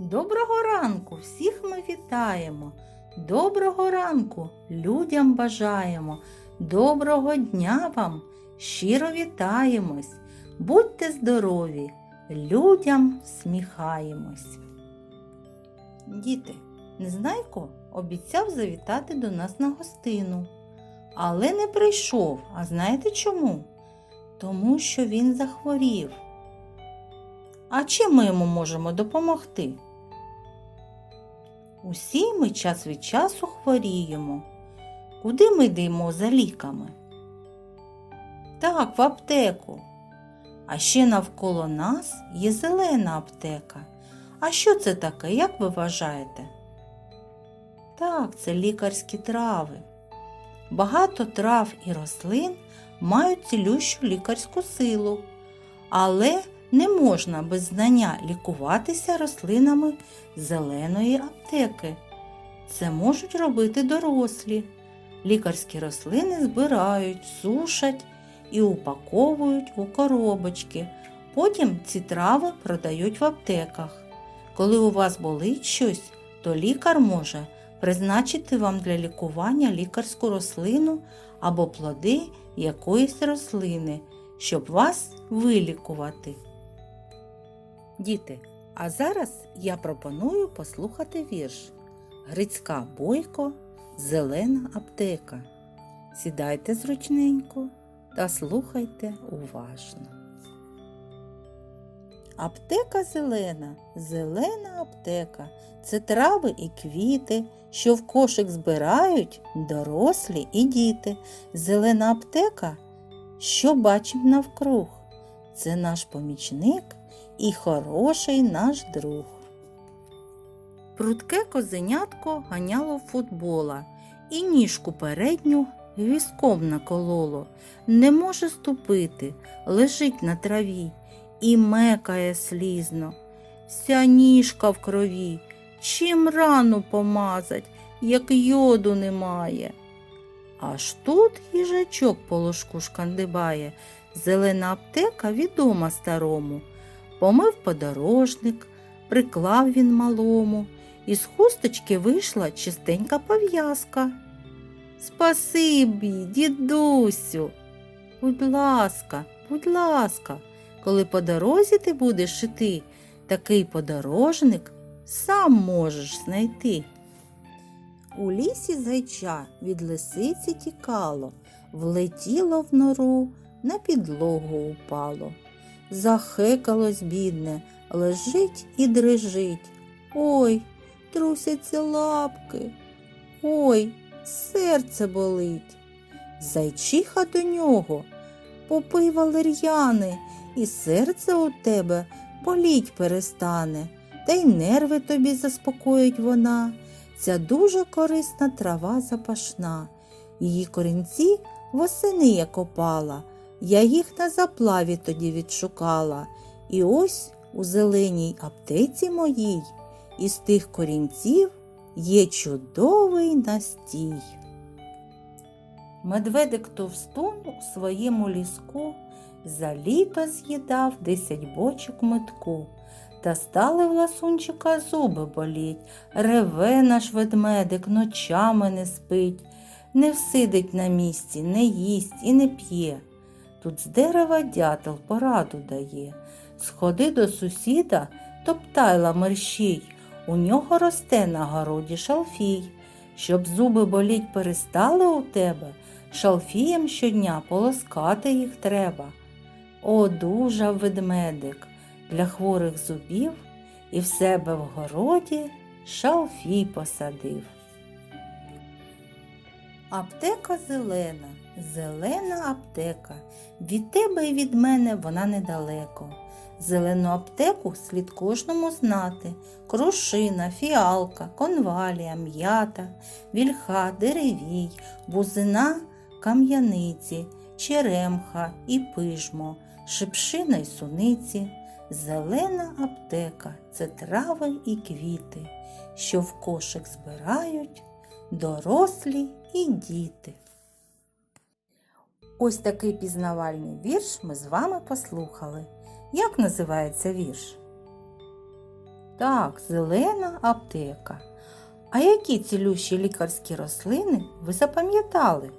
Доброго ранку всіх ми вітаємо. Доброго ранку людям бажаємо. Доброго дня вам щиро вітаємось. Будьте здорові, людям сміхаємось. Діти, Незнайко обіцяв завітати до нас на гостину, але не прийшов. А знаєте чому? Тому що він захворів. А чим ми йому можемо допомогти? Усі ми час від часу хворіємо. Куди ми йдемо за ліками? Так, в аптеку. А ще навколо нас є зелена аптека. А що це таке, як ви вважаєте? Так, це лікарські трави. Багато трав і рослин мають цілющу лікарську силу, але не можна без знання лікуватися рослинами зеленої аптеки. Це можуть робити дорослі. Лікарські рослини збирають, сушать і упаковують у коробочки. Потім ці трави продають в аптеках. Коли у вас болить щось, то лікар може призначити вам для лікування лікарську рослину або плоди якоїсь рослини, щоб вас вилікувати. Діти, а зараз я пропоную послухати вірш Грицька Бойко, Зелена аптека. Сідайте зручненько та слухайте уважно. Аптека зелена, зелена аптека. Це трави і квіти, що в кошик збирають дорослі і діти. Зелена аптека, що бачимо навкруг. Це наш помічник і хороший наш друг. Прудке козенятко ганяло футбола і ніжку передню візком накололо. Не може ступити, лежить на траві і мекає слізно. Вся ніжка в крові, чим рану помазать, як йоду немає. Аж тут їжачок по ложку шкандибає, зелена аптека відома старому. Помив подорожник, приклав він малому, із хусточки вийшла чистенька пов'язка. Спасибі, дідусю. Будь ласка, будь ласка, коли по дорозі ти будеш іти, такий подорожник сам можеш знайти. У лісі зайча від лисиці тікало, влетіло в нору, на підлогу упало. Захекалось бідне, лежить і дрижить. Ой, трусяться лапки. Ой, серце болить. Зайчиха до нього. Попий валер'яни, і серце у тебе боліть перестане, та й нерви тобі заспокоїть вона. Ця дуже корисна трава запашна. Її корінці восени я копала, я їх на заплаві тоді відшукала. І ось у зеленій аптеці моїй із тих корінців є чудовий настій. Медведик товстун у своєму ліску за літо з'їдав десять бочок метку. Та стали в ласунчика зуби боліть, реве наш ведмедик, ночами не спить, не всидить на місці, не їсть і не п'є. Тут з дерева дятел пораду дає. Сходи до сусіда, топтайла мерщій, у нього росте на городі шалфій. Щоб зуби боліть перестали у тебе, шалфієм щодня полоскати їх треба. О, дужа ведмедик для хворих зубів і в себе в городі шалфій посадив. Аптека зелена, зелена аптека. Від тебе і від мене вона недалеко. Зелену аптеку слід кожному знати. Крушина, фіалка, конвалія, м'ята, вільха, деревій, бузина, кам'яниці, черемха і пижмо, шипшина й суниці. Зелена аптека це трави і квіти, що в кошик збирають дорослі і діти. Ось такий пізнавальний вірш ми з вами послухали. Як називається вірш? Так, зелена аптека. А які цілющі лікарські рослини ви запам'ятали?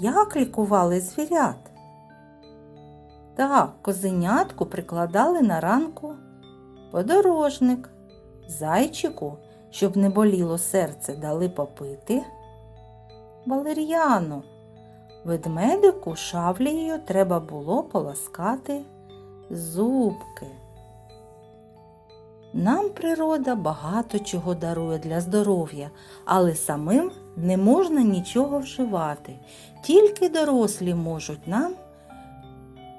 Як лікували звірят? Так, козенятку прикладали на ранку подорожник. Зайчику, щоб не боліло серце, дали попити. Валер'яну. Ведмедику шавлією треба було поласкати зубки. Нам природа багато чого дарує для здоров'я, але самим не можна нічого вживати. Тільки дорослі можуть нам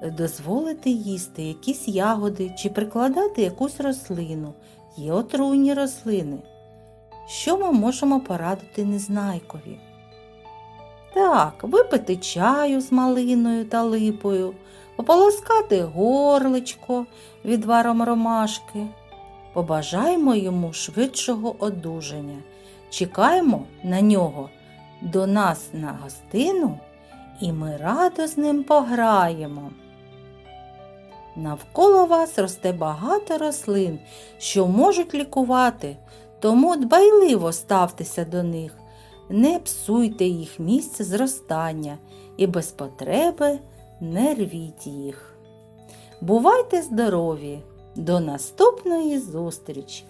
дозволити їсти якісь ягоди чи прикладати якусь рослину. Є отруйні рослини. Що ми можемо порадити незнайкові? Так, випити чаю з малиною та липою, пополоскати горличко відваром ромашки. Побажаємо йому швидшого одужання. Чекаємо на нього до нас на гостину, і ми радо з ним пограємо. Навколо вас росте багато рослин, що можуть лікувати, тому дбайливо ставтеся до них, не псуйте їх місце зростання і без потреби не рвіть їх. Бувайте здорові! До наступної зустрічі!